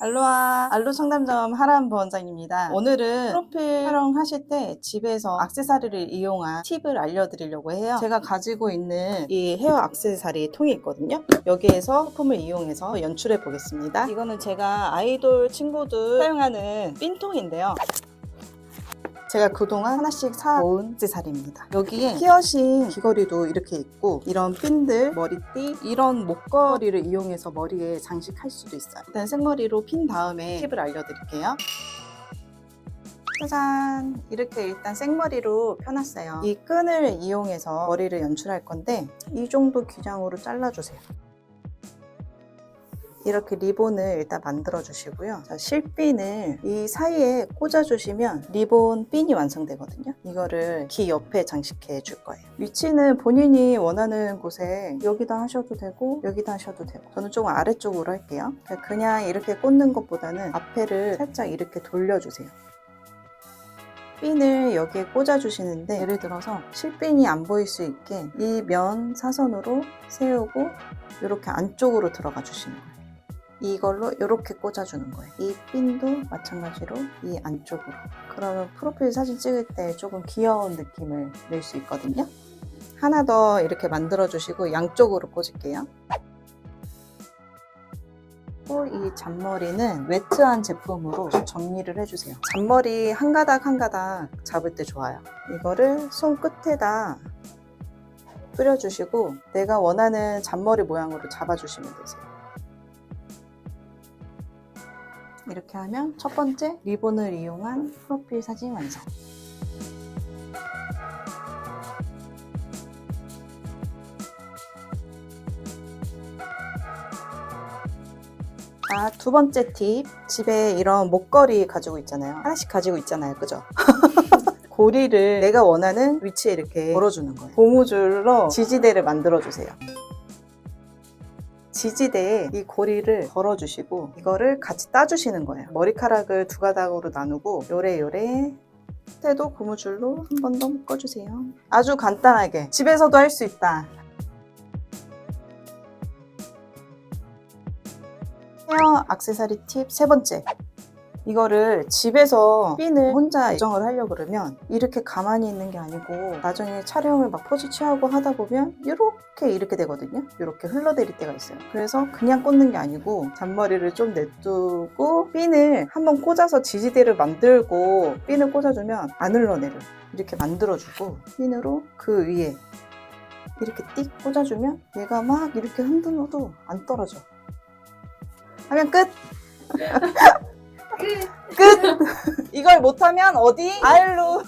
알로하 알로 상담점 하람 부원장입니다. 오늘은 프로필 촬영하실 때 집에서 악세사리를 이용한 팁을 알려드리려고 해요. 제가 가지고 있는 이 헤어 악세사리 통이 있거든요. 여기에서 소품을 이용해서 연출해 보겠습니다. 이거는 제가 아이돌 친구들 사용하는 핀통인데요. 제가 그동안 하나씩 사온 액세사리입니다. 여기에 피어싱 귀걸이도 이렇게 있고 이런 핀들, 머리띠 이런 목걸이를 이용해서 머리에 장식할 수도 있어요. 일단 생머리로 핀 다음에 팁을 알려드릴게요. 짜잔! 이렇게 일단 생머리로 펴놨어요. 이 끈을 이용해서 머리를 연출할 건데 이 정도 기장으로 잘라주세요. 이렇게 리본을 일단 만들어 주시고요. 자, 실핀을 이 사이에 꽂아 주시면 리본 핀이 완성되거든요. 이거를 귀 옆에 장식해 줄 거예요. 위치는 본인이 원하는 곳에 여기다 하셔도 되고 여기다 하셔도 되고 저는 조금 아래쪽으로 할게요. 그냥 이렇게 꽂는 것보다는 앞에를 살짝 이렇게 돌려주세요. 핀을 여기에 꽂아 주시는데 예를 들어서 실핀이 안 보일 수 있게 이 면 사선으로 세우고 이렇게 안쪽으로 들어가 주시는 거예요. 이걸로 이렇게 꽂아주는 거예요. 이 핀도 마찬가지로 이 안쪽으로. 그러면 프로필 사진 찍을 때 조금 귀여운 느낌을 낼 수 있거든요. 하나 더 이렇게 만들어주시고 양쪽으로 꽂을게요. 또이 잔머리는 웨트한 제품으로 좀 정리를 해주세요. 잔머리 한 가닥 한 가닥 잡을 때 좋아요. 이거를 손 끝에다 뿌려주시고 내가 원하는 잔머리 모양으로 잡아주시면 되세요. 이렇게 하면 첫 번째 리본을 이용한 프로필 사진 완성. 아, 두 번째 팁. 집에 이런 목걸이 가지고 있잖아요. 하나씩 가지고 있잖아요. 그죠? 고리를 내가 원하는 위치에 이렇게 걸어주는 거예요. 고무줄로 지지대를 만들어주세요. 지지대에 이 고리를 걸어주시고 이거를 같이 따주시는 거예요. 머리카락을 두 가닥으로 나누고 요래요래 끝에도 고무줄로 한 번 더 묶어주세요. 아주 간단하게 집에서도 할 수 있다. 헤어 악세사리 팁 세 번째. 이거를 집에서 핀을 혼자 애정을 하려고 그러면 이렇게 가만히 있는 게 아니고 나중에 촬영을 막 포즈 취하고 하다 보면 이렇게 이렇게 되거든요. 이렇게 흘러내릴 때가 있어요. 그래서 그냥 꽂는 게 아니고 잔머리를 좀 냅두고 핀을 한번 꽂아서 지지대를 만들고 핀을 꽂아주면 안 흘러내려요. 이렇게 만들어주고 핀으로 그 위에 이렇게 띡 꽂아주면 얘가 막 이렇게 흔들어도 안 떨어져. 하면 끝! 끝! 이걸 못하면 어디? 알로